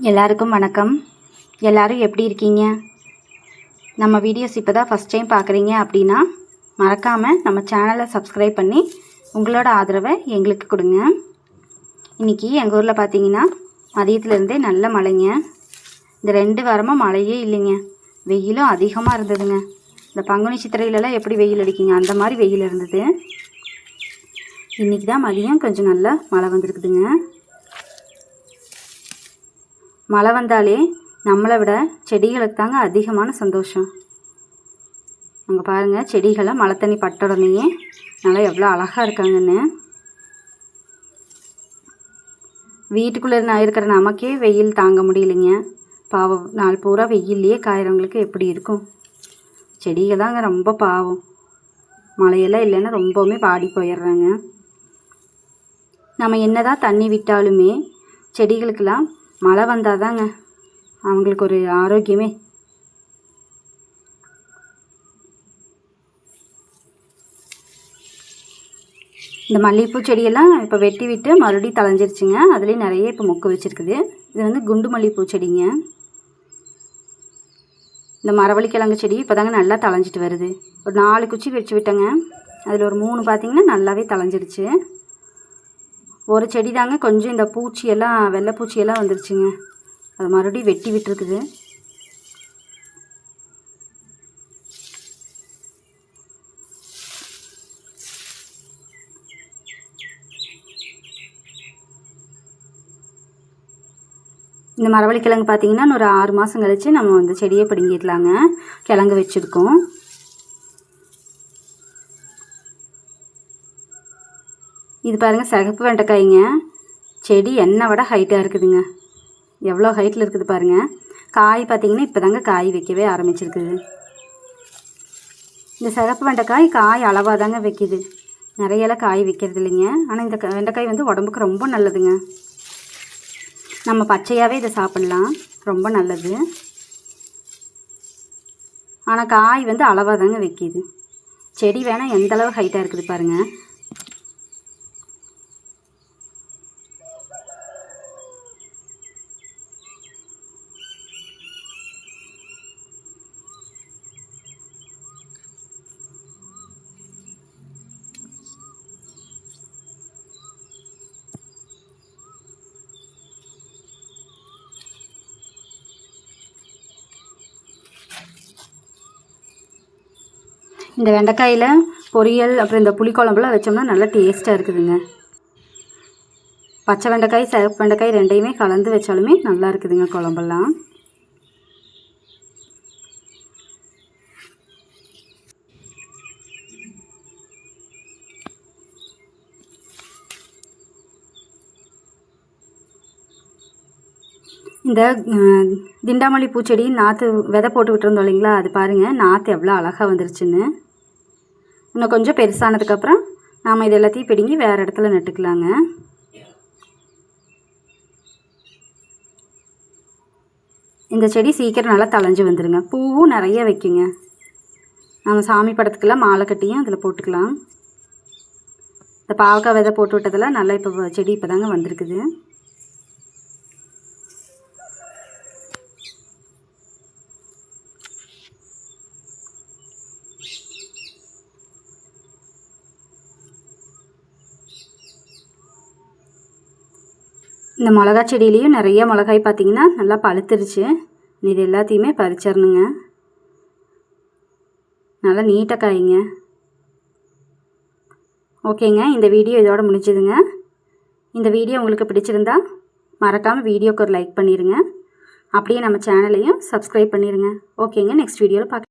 எல்லாருக்கும் வணக்கம். எல்லாரும் எப்படி இருக்கீங்க? நம்ம வீடியோஸ் இப்போ தான் ஃபஸ்ட் டைம் பார்க்குறீங்க அப்படின்னா மறக்காமல் நம்ம சேனலை சப்ஸ்கிரைப் பண்ணி உங்களோட ஆதரவை எங்களுக்கு கொடுங்க. இன்றைக்கி எங்கள் ஊரில் பார்த்தீங்கன்னா மதியத்துலேருந்தே நல்ல மழைங்க. இந்த ரெண்டு வாரமாக மழையே இல்லைங்க. வெயிலும் அதிகமாக இருந்ததுங்க. இந்த பங்குனி சித்திரையிலலாம் எப்படி வெயில் அடிக்குங்க? அந்த மாதிரி வெயில் இருந்தது. இன்றைக்கி தான் மதியம் கொஞ்சம் நல்லா மழை வந்திருக்குதுங்க. மழை வந்தாலே நம்மளை விட செடிகளுக்கு தாங்க அதிகமான சந்தோஷம். அங்கே பாருங்கள் செடிகளை மழை தண்ணி பட்ட உடனேயே நல்லா எவ்வளோ அழகாக இருக்காங்கன்னு. வீட்டுக்குள்ளே நான் இருக்கிற நமக்கே வெயில் தாங்க முடியலைங்க. பாவம் நாள் பூரா வெயில்லையே காயறவங்களுக்கு எப்படி இருக்கும்? செடிகள் தாங்க ரொம்ப பாவம். மழையெல்லாம் இல்லைன்னா ரொம்பவுமே பாடி போயிடுறாங்க. நம்ம என்னதான் தண்ணி விட்டாலுமே செடிகளுக்கெல்லாம் மழை வந்தால் தாங்க அவங்களுக்கு ஒரு ஆரோக்கியமே. இந்த மல்லிகைப்பூ செடியெல்லாம் இப்போ வெட்டி விட்டு மறுபடியும் தளைஞ்சிருச்சுங்க அதுலேயும் நிறைய இப்போ மொக்கு வச்சுருக்குது. இது வந்து குண்டு மல்லிகைப்பூ செடிங்க. இந்த மரவள்ளி கிழங்கு செடி இப்போ தாங்க நல்லா தளைஞ்சிட்டு வருது. ஒரு நாலு குச்சி வச்சு விட்டேங்க. அதில் ஒரு மூணு பார்த்திங்கன்னா நல்லாவே தளைஞ்சிருச்சு ஒரு செடி தாங்க கொஞ்சம் இந்த பூச்சியெல்லாம் வெள்ளை பூச்சியெல்லாம் வந்துருச்சுங்க. அது மறுபடியும் வெட்டி விட்டுருக்குது. இந்த மரவள்ளி கிழங்கு பார்த்தீங்கன்னா இன்னொரு ஒரு ஆறு மாதம் கழிச்சு நம்ம வந்து செடியை பிடுங்கிடலாங்க. கிழங்கு வச்சுருக்கோம். இது பாருங்கள் சிகப்பு வெண்டைக்காய்ங்க. செடி என்னை விட ஹைட்டாக இருக்குதுங்க. எவ்வளோ ஹைட்டில் இருக்குது பாருங்கள் காய் பார்த்தீங்கன்னா இப்போ தாங்க காய் வைக்கவே ஆரம்பிச்சிருக்குது இந்த சிகப்பு வெண்டைக்காய் காய் அளவாக தாங்க வைக்கிது. நிறையெல்லாம் காய் வைக்கிறது இல்லைங்க. ஆனால் இந்த க- வெண்டைக்காய் வந்து உடம்புக்கு ரொம்ப நல்லதுங்க. நம்ம பச்சையாகவே இதை சாப்பிட்லாம். ரொம்ப நல்லது. ஆனால் காய் வந்து அளவாக தாங்க வைக்கிது. செடி வேணால் எந்தளவு ஹைட்டாக இருக்குது பாருங்கள் இந்த வெண்டைக்காயில் பொரியல் அப்புறம் இந்த புளிக்குழம்புலாம் வச்சோம்னா நல்லா டேஸ்ட்டாக இருக்குதுங்க. பச்சை வெண்டைக்காய் சிவப்பு வெண்டைக்காய் ரெண்டையுமே கலந்து வச்சாலுமே நல்லா இருக்குதுங்க குழம்பெல்லாம். இந்த திண்டாமல்லி பூச்செடி நாற்று விதை போட்டு விட்டுருந்தோம் இல்லைங்களா? அது பாருங்கள் நாற்று எவ்வளோ அழகாக வந்துருச்சுன்னு. இன்னும் கொஞ்சம் பெருசானதுக்கப்புறம் நாம் இது எல்லாத்தையும் பிடுங்கி வேறு இடத்துல நட்டுக்கலாங்க. இந்த செடி சீக்கிரம் நல்லா தளைஞ்சு வந்துடுங்க பூவும் நிறைய வைக்குங்க. நம்ம சாமி படத்துக்கெல்லாம் மாலை கட்டியும் அதில் போட்டுக்கலாம். இந்த பாவக்காய் விதை போட்டு விட்டதெல்லாம் நல்லா இப்போ செடி இப்போ தாங்க வந்திருக்குது. இந்த மிளகா செடியிலையும் நிறைய மிளகாய் பார்த்தீங்கன்னா நல்லா பழுத்துருச்சு. இது எல்லாத்தையுமே பறிச்சிடணுங்க. நல்லா நீட்டாக காய்ங்க. ஓகேங்க இந்த வீடியோ இதோட முடிஞ்சுதுங்க. இந்த வீடியோ உங்களுக்கு பிடிச்சிருந்தா மறக்காமல் வீடியோக்கு ஒரு லைக் பண்ணிடுங்க அப்படியே நம்ம சேனலையும் சப்ஸ்கிரைப் பண்ணிடுங்க ஓகேங்க நெக்ஸ்ட் வீடியோவில் பார்க்க